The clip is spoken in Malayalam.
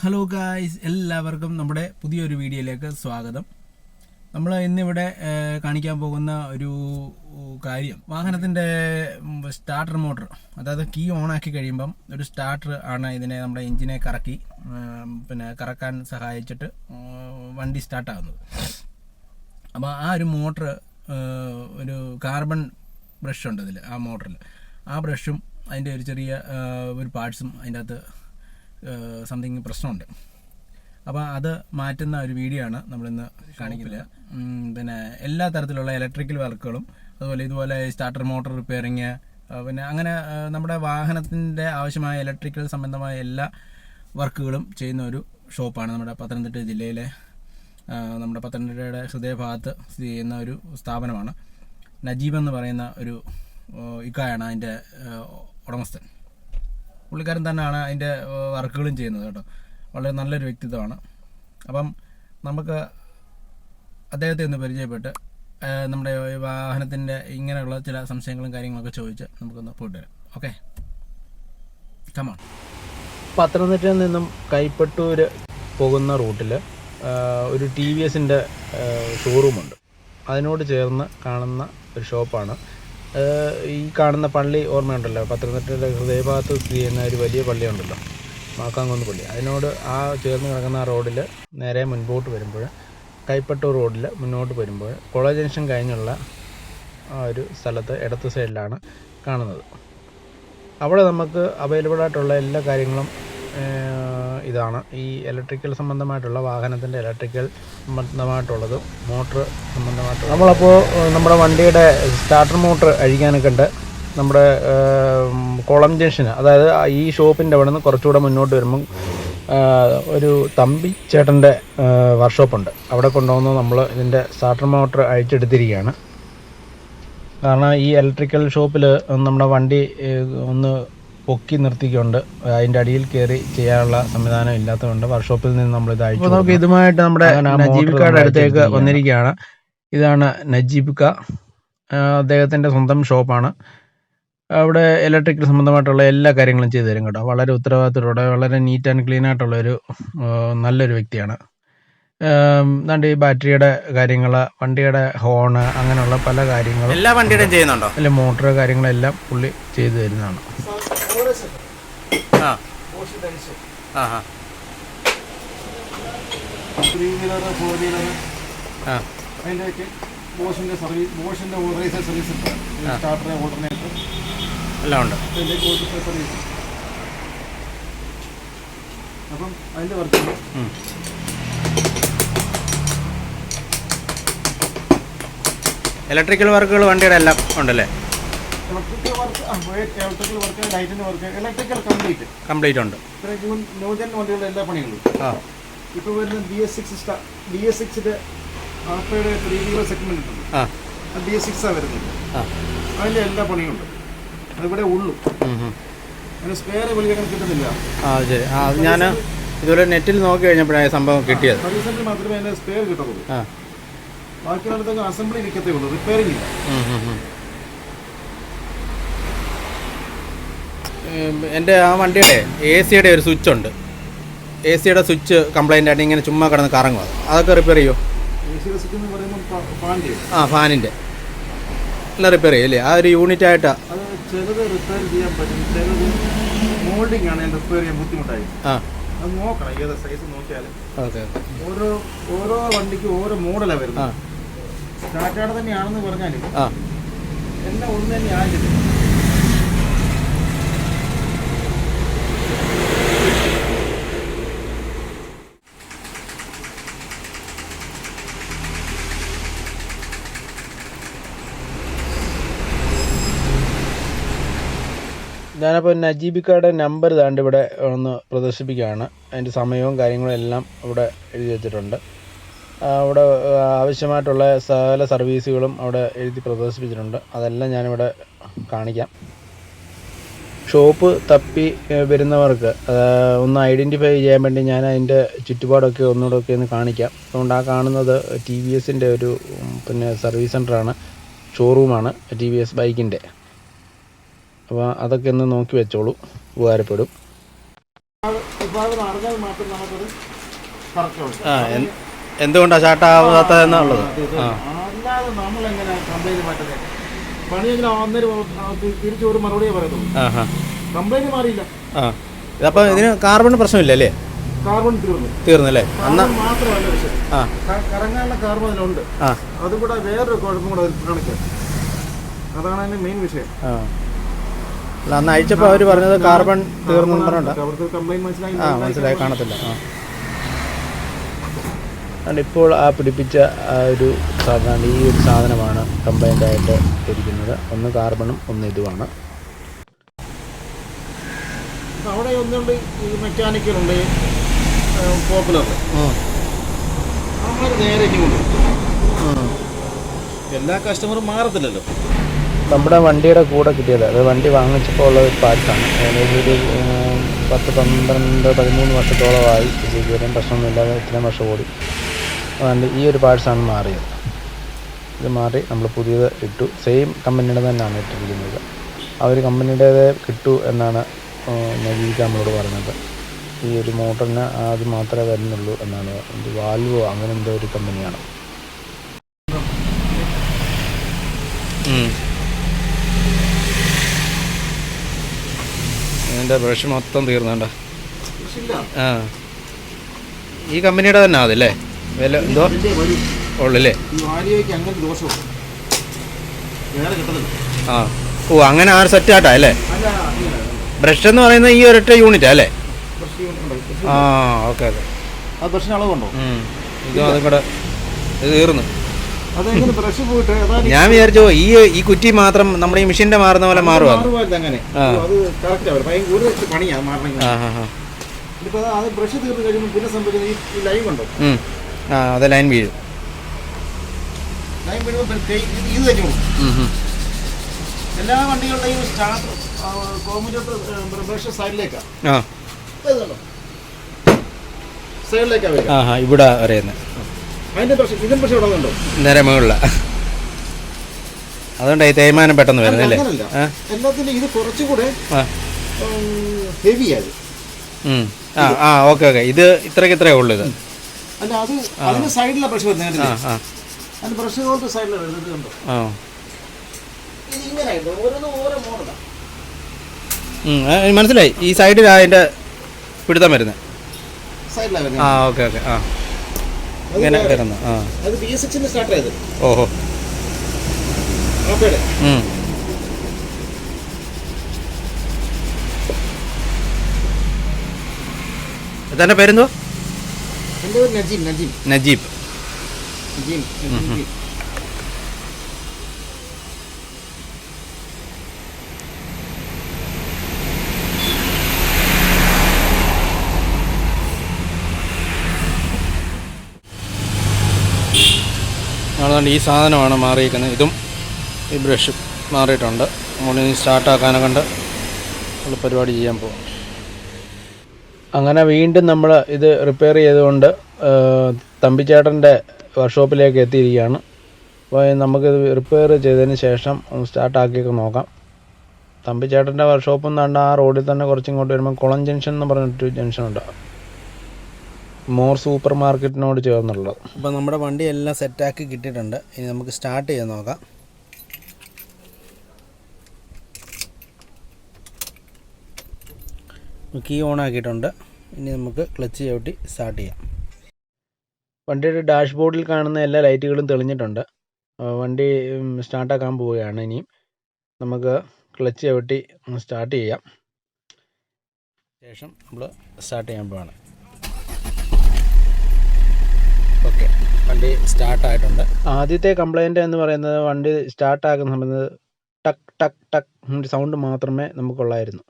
ഹലോ ഗായ്സ് എല്ലാവർക്കും നമ്മുടെ പുതിയൊരു വീഡിയോയിലേക്ക് സ്വാഗതം. നമ്മൾ ഇന്നിവിടെ കാണിക്കാൻ പോകുന്ന ഒരു കാര്യം. വാഹനത്തിന്റെ സ്റ്റാർട്ടർ മോട്ടർ അതായത് കീ ഓൺ ആക്കി കഴിയുമ്പം ഒരു സ്റ്റാർട്ടർ ആണ് ഇതിനെ നമ്മുടെ എഞ്ചിനെ കറക്കി പിന്നെ കറക്കാൻ സഹായിച്ചിട്ട് വണ്ടി സ്റ്റാർട്ടാകുന്നത് അപ്പോൾ ആ ഒരു മോട്ടർ ഒരു കാർബൺ ബ്രഷ് ഉണ്ട് അതിൽ ആ മോട്ടറിൽ ആ ബ്രഷും അതിന്റെ ഒരു ചെറിയ ഒരു പാർട്സും അതിന്റെ അകത്ത് സംതിങ് പ്രശ്നമുണ്ട്. അപ്പോൾ അത് മാറ്റുന്ന ഒരു വീഡിയോ ആണ് നമ്മളിന്ന് കാണിക്കുന്നത്. പിന്നെ എല്ലാ തരത്തിലുള്ള ഇലക്ട്രിക്കൽ വർക്കുകളും അതുപോലെ ഇതുപോലെ സ്റ്റാർട്ടർ മോട്ടോർ റിപ്പയറിങ് പിന്നെ അങ്ങനെ നമ്മുടെ വാഹനത്തിന്റെ ആവശ്യമായ ഇലക്ട്രിക്കൽ സംബന്ധമായ എല്ലാ വർക്കുകളും ചെയ്യുന്ന ഒരു ഷോപ്പാണ് നമ്മുടെ പത്തനംതിട്ട ജില്ലയിലെ നമ്മുടെ പത്തനംതിട്ടയുടെ ഹൃദയഭാഗത്ത് സ്ഥിതി ചെയ്യുന്ന ഒരു സ്ഥാപനമാണ്. നജീബ് എന്ന് പറയുന്ന ഒരു ഇക്കായാണ് അതിന്റെ ഉടമസ്ഥൻ. പുള്ളിക്കാരൻ തന്നെയാണ് അതിന്റെ വർക്കുകളും ചെയ്യുന്നത് കേട്ടോ. വളരെ നല്ലൊരു വ്യക്തിത്വമാണ്. അപ്പം നമുക്ക് അദ്ദേഹത്തെ ഒന്ന് പരിചയപ്പെട്ട് നമ്മുടെ വാഹനത്തിന്റെ ഇങ്ങനെയുള്ള ചില സംശയങ്ങളും കാര്യങ്ങളൊക്കെ ചോദിച്ച് നമുക്കൊന്ന് പോയിട്ട് വരാം ഓക്കെ കമാൺ പത്തനംതിട്ടയിൽ നിന്നും കൈപ്പട്ടൂർ പോകുന്ന റൂട്ടിൽ ഒരു ടി വി എസിന്റെ ഷോറൂമുണ്ട് അതിനോട് ചേർന്ന് കാണുന്ന ഒരു ഷോപ്പാണ് ഈ കാണുന്ന പള്ളി ഓർമ്മയുണ്ടല്ലോ. പത്തനംതിട്ടയുടെ ഹൃദയഭാഗത്ത് സ്ഥിതി ചെയ്യുന്ന ഒരു വലിയ പള്ളിയുണ്ടല്ലോ. മാക്കാങ്കുന്ന് പള്ളി. അതിനോട് ആ ചേർന്ന് കിടക്കുന്ന ആ റോഡിൽ നേരെ മുൻപോട്ട് വരുമ്പോൾ കൈപ്പട്ടൂർ റോഡിൽ മുന്നോട്ട് വരുമ്പോൾ കോളേജ് ജംഗ്ഷൻ കഴിഞ്ഞുള്ള ആ ഒരു സ്ഥലത്ത് ഇടത്ത് സൈഡിലാണ് കാണുന്നത്. അവിടെ നമുക്ക് അവൈലബിൾ ആയിട്ടുള്ള എല്ലാ കാര്യങ്ങളും ഇതാണ്. ഈ ഇലക്ട്രിക്കൽ സംബന്ധമായിട്ടുള്ള വാഹനത്തിന്റെ ഇലക്ട്രിക്കൽ സംബന്ധമായിട്ടുള്ളത് മോട്ടർ സംബന്ധമായിട്ടുള്ള. നമ്മളപ്പോൾ നമ്മുടെ വണ്ടിയുടെ സ്റ്റാർട്ടർ മോട്ടർ അഴിക്കാനൊക്കെ ഉണ്ട്. നമ്മുടെ കോളം ജംഗ്ഷന് അതായത് ഈ ഷോപ്പിന്റെ അവിടെ നിന്ന് കുറച്ചുകൂടെ മുന്നോട്ട് വരുമ്പം ഒരു തമ്പി ചേട്ടന്റെ വർക്ക്ഷോപ്പുണ്ട് അവിടെ കൊണ്ടുവന്ന് നമ്മൾ ഇതിന്റെ സ്റ്റാർട്ടർ മോട്ടർ അഴിച്ചെടുത്തിരിക്കുകയാണ്. കാരണം ഈ ഇലക്ട്രിക്കൽ ഷോപ്പിൽ നമ്മുടെ വണ്ടി ഒന്ന് പൊക്കി നിർത്തിക്കൊണ്ട് അതിന്റെ അടിയിൽ കയറി ചെയ്യാനുള്ള സംവിധാനം ഇല്ലാത്തതുകൊണ്ട് വർക്ക്ഷോപ്പിൽ നിന്ന് നമ്മൾ ഇത് അയച്ചു നമുക്ക് ഇതുമായിട്ട് നമ്മുടെ നജീബ് കാർഡ് അടുത്തേക്ക് വന്നിരിക്കുകയാണ്. ഇതാണ് നജീബ് ക. അദ്ദേഹത്തിന്റെ സ്വന്തം ഷോപ്പാണ്. അവിടെ ഇലക്ട്രിക്കൽ സംബന്ധമായിട്ടുള്ള എല്ലാ കാര്യങ്ങളും ചെയ്തു തരും കേട്ടോ. വളരെ ഉത്തരവാദിത്തത്തോടെ വളരെ നീറ്റ് ആൻഡ് ക്ലീൻ ആയിട്ടുള്ള ഒരു നല്ലൊരു വ്യക്തിയാണ്. ഈ ബാറ്ററിയുടെ കാര്യങ്ങൾ വണ്ടിയുടെ ഹോണ് അങ്ങനെയുള്ള പല കാര്യങ്ങളും എല്ലാ വണ്ടിയുടെയും ചെയ്യുന്നുണ്ടോ? അല്ലെ മോട്ടർ കാര്യങ്ങളെല്ലാം പുള്ളി ചെയ്തു തരുന്നതാണ്. ആ. ആ ആ. ത്രീ വീലർ ഫോർ വീലർ ആ. അതിന്റെയൊക്കെ ബോഷിന്റെ സർവീസ് ബോഷിന്റെ ഓർഗനൈസർ സർവീസ് ഉണ്ട്. Starter alternator. എല്ലാം ഉണ്ട്. അതിന്റെയൊക്കെ ഓർഗനൈസർ സർവീസ് അപ്പം അതിന്റെ വർക്ക് ഇലക്ട്രിക്കൽ വർക്കുകൾ വണ്ടിയുടെ എല്ലാം ഉണ്ടല്ലേ? ഇലക്ട്രിക്കൽ വർക്ക് ഇലക്ട്രിക്കൽ വർക്ക് ലൈറ്റിന്റെ വർക്ക് ഇലക്ട്രിക്കൽ കംപ്ലീറ്റ് കംപ്ലീറ്റ് ഉണ്ട്. ഇത്രയും ന്യൂജൻ വണ്ടികളുടെ എല്ലാ പണികളും. ആ. ഇപ്പോൾ വരുന്ന B S six B S സിക്സിന്റെ ആപ്പയുടെ ത്രീ വീലർ സെഗ്മെന്റ് ഉണ്ട്. എസ് സിക്സാണ് വരുന്നത്. എല്ലാ പണിയുണ്ട്. അതിവിടെ ഉള്ളു. അതിന് സ്പെയർ വിളിക്കാൻ കിട്ടുന്നില്ല ആ അത് ശരി. ആ ഞാൻ ഇതുപോലെ നെറ്റിൽ നോക്കി കഴിഞ്ഞപ്പോഴാണ് സംഭവം കിട്ടിയത്. സർവീസ് സെന്ററിൽ മാത്രമേ അതിന്റെ സ്പെയർ കിട്ടുള്ളൂ ബാക്കിയുള്ള ബാക്കിയുള്ളിടത്തൊക്കെ അസംബ്ലി ഇരിക്കത്തേ ഉള്ളൂ. റിപ്പയറിംഗ് ഇല്ല. എന്റെ ആ വണ്ടിയുടെ എ സിയുടെ ഒരു സ്വിച്ച് ഉണ്ട്. എ സിയുടെ സ്വിച്ച് കംപ്ലൈന്റ് ആയിട്ട് ഇങ്ങനെ ചുമ്മാ കിടന്ന് കറങ്ങുക അതൊക്കെ റിപ്പയർ ചെയ്യുമോ ആ ഫാനിന്റെ. എല്ലാം റിപ്പയർ ചെയ്യും അല്ലേ? ആ ഒരു യൂണിറ്റ് ആയിട്ടാ. അത് ചിലത് റിപ്പയർ ചെയ്യാൻ പറ്റും ചിലത് മോൾഡിംഗ് ആണ് റിപ്പയർ ചെയ്യാൻ ബുദ്ധിമുട്ടായി. ആ. അത് നോക്കണം ഏത് സൈസ് നോക്കിയാൽ ഓരോ ഓരോ വണ്ടിക്കും ഓരോ മോഡലാണ് വരുന്നത്. തന്നെയാണെന്ന് പറഞ്ഞാലും ആ. എല്ലാം ഒന്ന് തന്നെ ആയിട്ടില്ല ഞാനപ്പോൾ നജീബിക്കയുടെ നമ്പർ ഇതാണ്ട് ഇവിടെ ഒന്ന് പ്രദർശിപ്പിക്കുകയാണ്. അതിന്റെ സമയവും കാര്യങ്ങളും എല്ലാം ഇവിടെ എഴുതി വെച്ചിട്ടുണ്ട്. അവിടെ ആവശ്യമായിട്ടുള്ള സകല സർവീസുകളും അവിടെ എഴുതി പ്രദർശിപ്പിച്ചിട്ടുണ്ട്. അതെല്ലാം ഞാനിവിടെ കാണിക്കാം. ഷോപ്പ് തപ്പി വരുന്നവർക്ക് ഒന്ന് ഐഡന്റിഫൈ ചെയ്യാൻ വേണ്ടി ഞാൻ അതിന്റെ ചുറ്റുപാടൊക്കെ ഒന്നുകൂടെ ഒക്കെ ഒന്ന് കാണിക്കാം. അതുകൊണ്ട് ആ കാണുന്നത് ടി വി എസിന്റെ ഒരു പിന്നെ സർവീസ് സെന്ററാണ് ഷോറൂമാണ് ടി വി എസ് ബൈക്കിന്റെ അപ്പോൾ അതൊക്കെ ഒന്ന് നോക്കി വെച്ചോളൂ. ഉപകാരപ്പെടും. ആ എന്തുകൊണ്ടാണ് ചാട്ടാവാത്തതെന്നുള്ളത് ആ. അല്ലാതെ നമ്മളെങ്ങനെ കംപ്ലൈന്റ് മാറ്റുന്നത്? പണിയെങ്കിലും അന്നേരം തിരിച്ച് ഒരു മറുപടിയേ പറയത്തുള്ളൂ. ആ ഹാ കംപ്ലൈന്റ് മാറിയില്ല. ആ. ഇതപ്പോൾ ഇതിന് കാർബൺ പ്രശ്നമില്ലല്ലേ കാർബൺ തീർന്നു. തീർന്നല്ലേ അന്നാ മാത്രമല്ല ആ. കറങ്ങാനുള്ള കാർബൺ അതിലുണ്ട്. ആ. അതും കൂടെ വേറൊരു കുഴപ്പം കൂടെ കാണിക്കാം. അതാണ് അതിന്റെ മെയിൻ വിഷയം. ആ. അന്ന് അയച്ചപ്പോൾ അവർ പറഞ്ഞത് കാർബൺ തീർന്നു പറഞ്ഞോണ്ടാ. അവർക്ക് കംപ്ലൈന്റ് മനസ്സിലായി ആ മനസ്സിലായി കാണത്തില്ല. ആ. അതുകൊണ്ട് ഇപ്പോൾ ആ പിടിപ്പിച്ച ആ ഒരു സാധനമാണ് ഈ ഒരു സാധനമാണ് കമ്പൈൻഡായിട്ട് ആയിട്ട് ഇരിക്കുന്നത്. ഒന്ന് കാർബണും ഒന്ന് ഇതുമാണ്. അവിടെ ഒന്നുണ്ട് ഈ മെക്കാനിക്കലുണ്ട് പോപ്പുലർ. ആ. നേരെ എല്ലാ കസ്റ്റമറും മാറത്തില്ലല്ലോ. നമ്മുടെ വണ്ടിയുടെ കൂടെ കിട്ടിയത്. അത് വണ്ടി വാങ്ങിച്ചപ്പോൾ ഉള്ള ഒരു പാർട്ടാണ് ഏകദേശം ഒരു പത്ത് പന്ത്രണ്ട് പതിമൂന്ന് വർഷത്തോളമായി. ഇത് ഇതുവരെയും പ്രശ്നമൊന്നുമില്ലാതെ ഇത്രയും വർഷം ഓടി. അതുകൊണ്ട് ഈ ഒരു പാർട്സാണ് മാറിയത്. ഇത് മാറി നമ്മൾ പുതിയത് ഇട്ടു. സെയിം കമ്പനിയുടെ തന്നെയാണ് ഇട്ടിരിക്കുന്നത്. ആ ഒരു കമ്പനിയുടേത് കിട്ടു എന്നാണ് നവീക നമ്മളോട് പറഞ്ഞത്. ഈ ഒരു മോട്ടറിന് അത് മാത്രമേ വരുന്നുള്ളൂ എന്നാണ്. ഇത് വാൽവോ അങ്ങനെ എന്തോ ഒരു കമ്പനിയാണ് ഇതിന്റെ ബ്രഷ് മൊത്തം തീർന്നണ്ട. ആ. ഈ കമ്പനിയുടെ തന്നെ അതല്ലേ വില എന്തോ? ഉള്ളല്ലേ? ആ. ഓ അങ്ങനെ ആ സെറ്റ് ആട്ടാ അല്ലേ ബ്രഷ് എന്ന് പറയുന്നത് ഈ ഒരൊറ്റ യൂണിറ്റാ അല്ലേ? ഉണ്ട്. ആ ഓക്കെ ഓക്കെ. ആ ബ്രഷിന് അളവുണ്ടോ ഇതും അതും കൂടെ ഇത് തീർന്നു ഞാൻ വിചാരിച്ചു ഈ ഈ കുറ്റി മാത്രം നമ്മുടെ ഈ മെഷീന്റെ മാറുന്ന പോലെ മാറുവാ. ആ. അത് ആ ആ ആ അത് ലൈൻ വീഴും. ലൈൻ വീഴുമ്പോൾ ഇത് തന്നെ. എല്ലാ വണ്ടികളുടെയും സ്റ്റാർട്ട് സൈഡിലേക്കാണ് ആ സൈഡിലേക്കാണ് ആ ഇവിടെ അറിയുന്നത് ഇവിടെ ഉണ്ടോ? നേരെ മുകളില. അതുകൊണ്ട് ഈ തേയ്മാനം പെട്ടെന്ന് അല്ലേ അങ്ങനല്ല. ഇത് കുറച്ചുകൂടെ ഹെവി ആയത് ഉം. ആ ആ ഓക്കെ ഓക്കെ. ഇത് ഇത്രയ്ക്ക് ഇത്രയേ ഉള്ളൂ ഇത്. അല്ല അത് അതിന്റെ സൈഡിലെ പ്രഷർ വരുന്നത് കണ്ടില്ലേ? അതിന്റെ പ്രഷർ പോലത്തെ സൈഡിലെ വരുന്നത് കണ്ടോ? ആ. ഇത് ഇങ്ങനെ ആയിട്ട് ഓരോന്നും ഓരോ മോഡലാണ് ഉം, മനസ്സിലായി. ഈ സൈഡിലാ അതിന്റെ പിടുത്തം വരുന്നത്. ആ ഓക്കെ ഓക്കെ. ആ. അത് ഇങ്ങനെ വരുന്നു. ആ. ഓഹോ. പേരെന്തോ എന്റെ പേര് നജീബ് നജീബ്. നജീബ്. നജീബ് അതുകൊണ്ട് ഈ സാധനമാണ് മാറിയിരിക്കുന്നത്. ഇതും ഈ ബ്രഷും മാറിയിട്ടുണ്ട്. നമ്മളിനി സ്റ്റാർട്ടാക്കാനെ കണ്ട് നമ്മൾ പരിപാടി ചെയ്യാൻ പോകും അങ്ങനെ വീണ്ടും നമ്മൾ ഇത് റിപ്പയർ ചെയ്തുകൊണ്ട് തമ്പിച്ചേട്ടന്റെ വർക്ക്ഷോപ്പിലേക്ക് എത്തിയിരിക്കുകയാണ്. അപ്പോൾ നമുക്കിത് റിപ്പയർ ചെയ്തതിന് ശേഷം ഒന്ന് സ്റ്റാർട്ടാക്കിയൊക്കെ നോക്കാം. തമ്പിച്ചേട്ടന്റെ വർക്ക്ഷോപ്പ് എന്നാണ്ട് ആ റോഡിൽ തന്നെ കുറച്ചിങ്ങോട്ട് വരുമ്പോൾ കുളം ജംഗ്ഷൻ എന്ന് പറഞ്ഞിട്ടൊരു ജംഗ്ഷൻ ഉണ്ട്. മോർ സൂപ്പർ മാർക്കറ്റിനോട് ചേർന്നുള്ളത്. അപ്പോൾ നമ്മുടെ വണ്ടി എല്ലാം സെറ്റാക്കി കിട്ടിയിട്ടുണ്ട്. ഇനി നമുക്ക് സ്റ്റാർട്ട് ചെയ്ത് നോക്കാം. കീ ഓൺ ആക്കിയിട്ടുണ്ട്. ഇനി നമുക്ക് ക്ലച്ച് ചവിട്ടി സ്റ്റാർട്ട് ചെയ്യാം. വണ്ടിയുടെ ഡാഷ്ബോർഡിൽ കാണുന്ന എല്ലാ ലൈറ്റുകളും തെളിഞ്ഞിട്ടുണ്ട്. വണ്ടി സ്റ്റാർട്ടാക്കാൻ പോവുകയാണ് ഇനിയും. നമുക്ക് ക്ലച്ച് ചവിട്ടി സ്റ്റാർട്ട് ചെയ്യാം. ശേഷം നമ്മൾ സ്റ്റാർട്ട് ചെയ്യാൻ പോവാണ്. ഓക്കെ വണ്ടി സ്റ്റാർട്ടായിട്ടുണ്ട് ആദ്യത്തെ കംപ്ലൈന്റ് എന്ന് പറയുന്നത് വണ്ടി സ്റ്റാർട്ടാക്കുന്ന സമയത്ത് ടക്ക് ടക്ക് ടക്ക് സൗണ്ട് മാത്രമേ നമുക്കുള്ളായിരുന്നു.